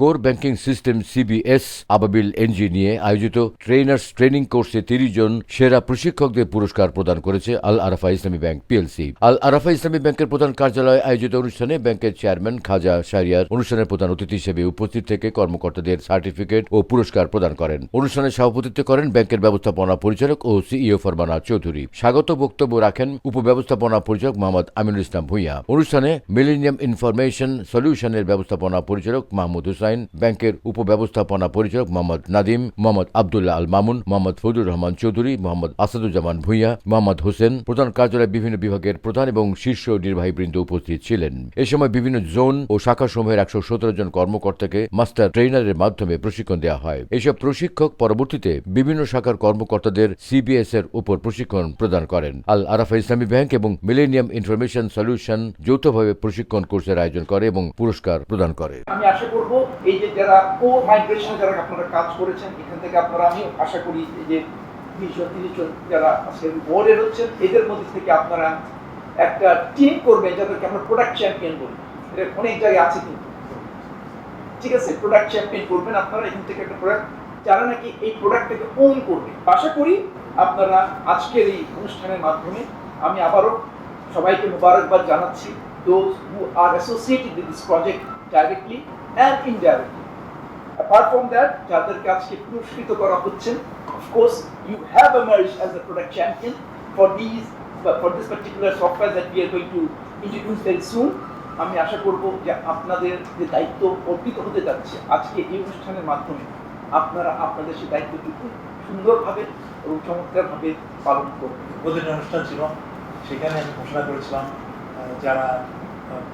Core banking system CBS Ababil NG নিয়ে আয়োজিত trainers training কোর্সে তিরিশ জন সেরা প্রশিক্ষকদের পুরস্কার প্রদান করেছে আল আরাফা ইসলামী ব্যাংক পিএলসি আল আরাফা ইসলামী ব্যাংকের প্রধান কার্যালয়ে আয়োজিত অনুষ্ঠানে ব্যাংকের চেয়ারম্যান খাজা শারিয়ার অনুষ্ঠানের প্রধান অতিথি হিসেবে উপস্থিত থেকে কর্মকর্তাদের সার্টিফিকেট ও পুরস্কার প্রদান করেন। অনুষ্ঠানে সভাপতিত্ব করেন ব্যাংকের ব্যবস্থাপনা পরিচালক ও সিইও ফরমানা চৌধুরী। স্বাগত বক্তব্য রাখেন উপব্যবস্থাপনা পরিচালক মোহাম্মদ আমিনুল ইসলাম ভূঁইয়া। অনুষ্ঠানে মিলেনিয়াম ইনফরমেশন সলিউশনের ব্যবস্থাপনা পরিচালক মাহমুদ হুসাইন ব্যাংকের উপব্যবস্থাপনা পরিচালক মোহাম্মদ নাদিম, মোহাম্মদ আবদুল্লাহ আল মামুন মোহাম্মদ ফজুর রহমান চৌধুরী, মোহাম্মদ আসাদুজ্জামান ভূঁইয়া, মোহাম্মদ হোসেন, প্রধান কার্যালয়ে বিভিন্ন বিভাগের প্রধান এবং শীর্ষ নির্বাহীবৃন্দ উপস্থিত ছিলেন। এ সময় বিভিন্ন জোন ও শাখা সমূহের একশো সতেরো জন কর্মকর্তাকে মাস্টার ট্রেনারের মাধ্যমে প্রশিক্ষণ দেওয়া হয়। এসব প্রশিক্ষক পরবর্তীতে বিভিন্ন শাখার কর্মকর্তাদের সিবিএস এর উপর প্রশিক্ষণ প্রদান করেন। আল আরাফা ইসলামী ব্যাংক এবং মিলেনিয়াম ইনফরমেশন সলিউশন যৌথভাবে প্রশিক্ষণ কোর্সের আয়োজন করে এবং পুরস্কার প্রদান করে। আমি আশা করব এই যে যারা কো মাইগ্রেশনে যারা আপনারা কাজ করেছেন, এখান থেকে আপনারা আমি আশা করি যে বিশ তিরিশ জন যারা আজকে বোর্ডের হচ্ছেন, এদের মধ্যে থেকে আপনারা একটা টিম করবেন যাদেরকে আমরা প্রোডাক্ট চ্যাম্পিয়ন বলি। এটা অনেক জায়গায় আছে কিন্তু। ঠিক আছে প্রোডাক্ট চ্যাম্পিয়ন করবেন আপনারা, এখান থেকে একটা প্রোডাক্ট যারা নাকি এই প্রোডাক্টটাকে ওন করবে। আশা করি আপনারা আজকের এই অনুষ্ঠানের মাধ্যমে আমি আবারও সবাইকে মুবারকবাদ জানাচ্ছি। Those who আর associated with this project directly and indirectly apart from that যাদেরকে আজকে পুরস্কৃত করা হচ্ছে of course you have emerge as a product champion for this for this particular software that you to introduce then soon আমি আশা করব যে আপনাদের যে দায়িত্ব অর্পিত হতে যাচ্ছে আজকে এই অনুষ্ঠানের মাধ্যমে, আপনারা আপনাদের সে দায়িত্বটিকে সুন্দরভাবে এবং চমৎকারভাবে পালন করবেন। অনুষ্ঠান ছিল, সেখানে আমি ঘোষণা করেছিলাম যারা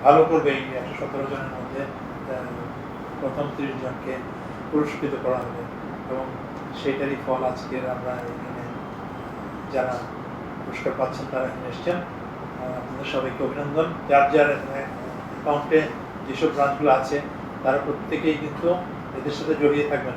ভালো করবে এই একশো সতেরো জনের মধ্যে প্রথম তিরিশ জনকে পুরস্কৃত করা হবে এবং সেইটারই ফল আজকের আমরা এখানে যারা পুরস্কার পাচ্ছেন তারা এখানে এসছেন। আপনাদের সবাইকে অভিনন্দন। যার যার অ্যাকাউন্টে যেসব ব্রাঞ্চগুলো আছে, তারা প্রত্যেকেই কিন্তু এদের সাথে জড়িয়ে থাকবেন।